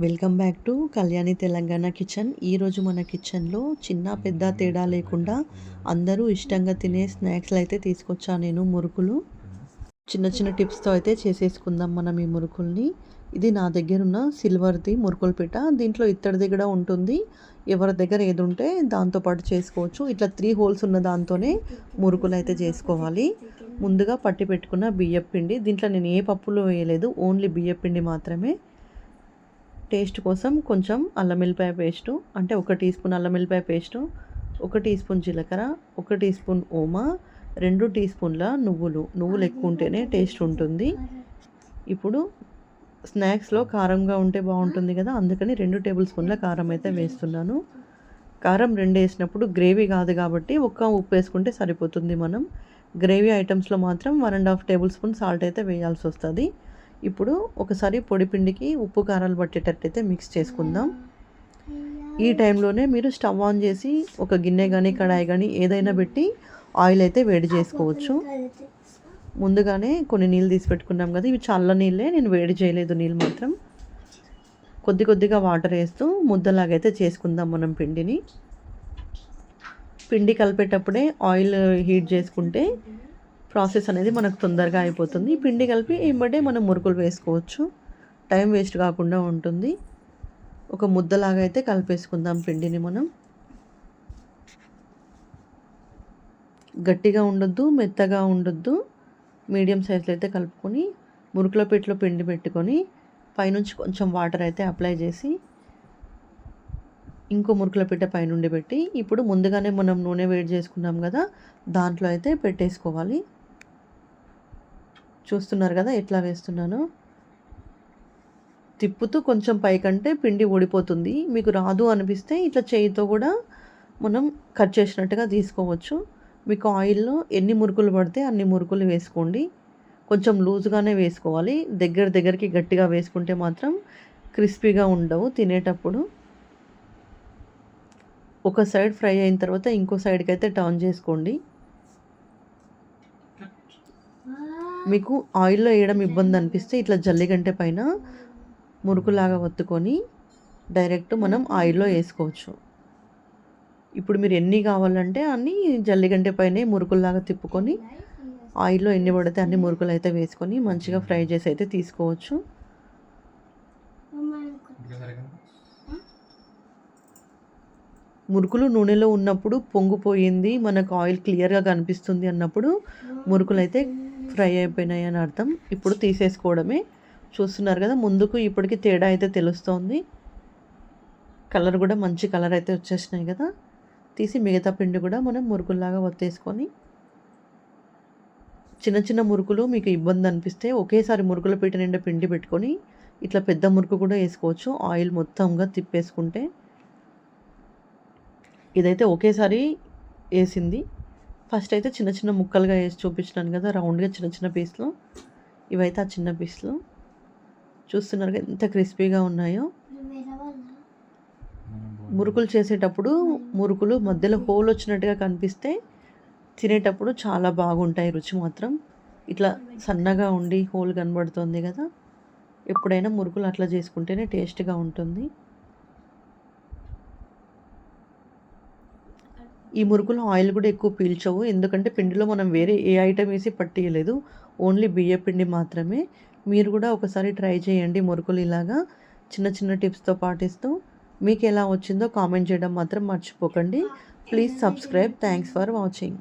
Welcome back to Kalyani Telangana kitchen. ఈరోజు మన కిచెన్లో చిన్న పెద్ద తేడా లేకుండా అందరూ ఇష్టంగా తినే స్నాక్స్లు అయితే తీసుకొచ్చా నేను మురుకులు. చిన్న చిన్న టిప్స్తో అయితే చేసేసుకుందాం మనం ఈ మురుకుల్ని. ఇది నా దగ్గర ఉన్న సిల్వర్ది మురుకుల పిట. దీంట్లో ఇత్తడిది కూడా ఉంటుంది. ఎవరి దగ్గర ఏది ఉంటే దాంతోపాటు చేసుకోవచ్చు. ఇట్లా త్రీ హోల్స్ ఉన్న దాంతోనే మురుకులు అయితే చేసుకోవాలి. ముందుగా పట్టి పెట్టుకున్న బియ్యపిండి. దీంట్లో నేను ఏ పప్పులు వేయలేదు. ఓన్లీ బియ్యపిండి మాత్రమే. టేస్ట్ కోసం కొంచెం అల్లం వెల్లిపాయ పేస్టు అంటే ఒక టీ స్పూన్ అల్లం వెల్లిపాయ పేస్టు ఒక టీ స్పూన్ జీలకర్ర ఒక టీ స్పూన్ ఓమా రెండు టీ స్పూన్ల నువ్వులు. నువ్వులు ఎక్కువ ఉంటేనే టేస్ట్ ఉంటుంది. ఇప్పుడు స్నాక్స్లో కారంగా ఉంటే బాగుంటుంది కదా అందుకని రెండు టేబుల్ స్పూన్ల కారం అయితే వేస్తున్నాను. కారం రెండు వేసినప్పుడు గ్రేవీ కాదు కాబట్టి ఒక్క ఉప్పు వేసుకుంటే సరిపోతుంది మనం. గ్రేవీ ఐటమ్స్లో మాత్రం one and half tablespoon salt అయితే వేయాల్సి వస్తుంది. ఇప్పుడు ఒకసారి పొడి పిండికి ఉప్పు కారాలు పట్టేటట్టయితే మిక్స్ చేసుకుందాం. ఈ టైంలోనే మీరు స్టవ్ ఆన్ చేసి ఒక గిన్నె కానీ కడాయి కానీ ఏదైనా పెట్టి ఆయిల్ అయితే వేడి చేసుకోవచ్చు. ముందుగానే కొన్ని నీళ్ళు తీసి పెట్టుకున్నాం కదా ఇవి చల్ల నీళ్ళే నేను వేడి చేయలేదు నీళ్ళు మాత్రం. కొద్ది కొద్దిగా వాటర్ వేస్తూ ముద్దలాగైతే చేసుకుందాం మనం పిండిని. పిండి కలిపేటప్పుడే ఆయిల్ హీట్ చేసుకుంటే ప్రాసెస్ అనేది మనకు తొందరగా అయిపోతుంది. పిండి కలిపి ఎంబడే మనం మురుకులు వేసుకోవచ్చు. టైం వేస్ట్ కాకుండా ఉంటుంది. ఒక ముద్దలాగా అయితే కలిపేసుకుందాం పిండిని మనం. గట్టిగా ఉండొద్దు మెత్తగా ఉండొద్దు. మీడియం సైజులో అయితే కలుపుకొని మురుకుల పెట్టులో పిండి పెట్టుకొని పైనుంచి కొంచెం వాటర్ అయితే అప్లై చేసి ఇంకో మురుకుల పెట్టె పైనుండి పెట్టి ఇప్పుడు ముందుగానే మనం నూనె వేడి చేసుకున్నాం కదా దాంట్లో అయితే పెట్టేసుకోవాలి. చూస్తున్నారు కదా ఎట్లా వేస్తున్నాను. తిప్పుతూ కొంచెం పైకంటే పిండి ఊడిపోతుంది. మీకు రాదు అనిపిస్తే ఇట్లా చేయితో కూడా మనం కట్ చేసినట్టుగా తీసుకోవచ్చు. మీకు ఆయిల్లో ఎన్ని మురుకులు పడితే అన్ని మురుకులు వేసుకోండి. కొంచెం లూజ్గానే వేసుకోవాలి. దగ్గర దగ్గరికి గట్టిగా వేసుకుంటే మాత్రం క్రిస్పీగా ఉండవు తినేటప్పుడు. ఒక సైడ్ ఫ్రై అయిన తర్వాత ఇంకో సైడ్కి అయితే టర్న్ చేసుకోండి. మీకు ఆయిల్లో వేయడం ఇబ్బంది అనిపిస్తే ఇట్లా జల్లిగంటే పైన మురుకులాగా ఒత్తుకొని డైరెక్ట్ మనం ఆయిల్లో వేసుకోవచ్చు. ఇప్పుడు మీరు ఎన్ని కావాలంటే అన్ని జల్లిగంటే పైన మురుకుల్లాగా తిప్పుకొని ఆయిల్లో ఎన్ని పడితే అన్ని మురుకులు అయితే వేసుకొని మంచిగా ఫ్రై చేసి అయితే తీసుకోవచ్చు. మురుకులు నూనెలో ఉన్నప్పుడు పొంగిపోయింది మనకు ఆయిల్ క్లియర్గా కనిపిస్తుంది అన్నప్పుడు మురుకులు అయితే ఫ్రై అయిపోయినాయి అని అర్థం. ఇప్పుడు తీసేసుకోవడమే. చూస్తున్నారు కదా ముందుకు ఇప్పటికి తేడా అయితే తెలుస్తోంది. కలర్ కూడా మంచి కలర్ అయితే వచ్చేసినాయి కదా. తీసి మిగతా పిండి కూడా మనం మురుకుల్లాగా వత్తేసుకొని చిన్న చిన్న మురుకులు మీకు ఇబ్బంది అనిపిస్తే ఒకేసారి మురుకుల పీట నిండా పిండి పెట్టుకొని ఇట్లా పెద్ద మురుకు కూడా వేసుకోవచ్చు. ఆయిల్ మొత్తంగా తిప్పేసుకుంటే ఇదైతే ఒకేసారి వేసింది. ఫస్ట్ అయితే చిన్న చిన్న ముక్కలుగా వేసి చూపించినాను కదా రౌండ్గా చిన్న చిన్న పీస్లు. ఇవైతే ఆ చిన్న పీస్లు. చూస్తున్నారు ఎంత క్రిస్పీగా ఉన్నాయో. మురుకులు చేసేటప్పుడు మురుకులు మధ్యలో హోల్ వచ్చినట్టుగా కనిపిస్తే తినేటప్పుడు చాలా బాగుంటాయి రుచి మాత్రం. ఇట్లా సన్నగా ఉండి హోల్ కనబడుతుంది కదా. ఎప్పుడైనా మురుకులు అట్లా చేసుకుంటేనే టేస్ట్గా ఉంటుంది. ఈ మురుకులు ఆయిల్ కూడా ఎక్కువ పీల్చవు. ఎందుకంటే పిండిలో మనం వేరే ఏ ఐటమ్ వేసి పట్టియలేదు. ఓన్లీ బియ్య పిండి మాత్రమే. మీరు కూడా ఒకసారి ట్రై చేయండి మురుకులు ఇలాగా. చిన్న చిన్న టిప్స్తో పాటిస్తూ. మీకు ఎలా వచ్చిందో కామెంట్ చేయడం మాత్రం మర్చిపోకండి. Please subscribe thanks for watching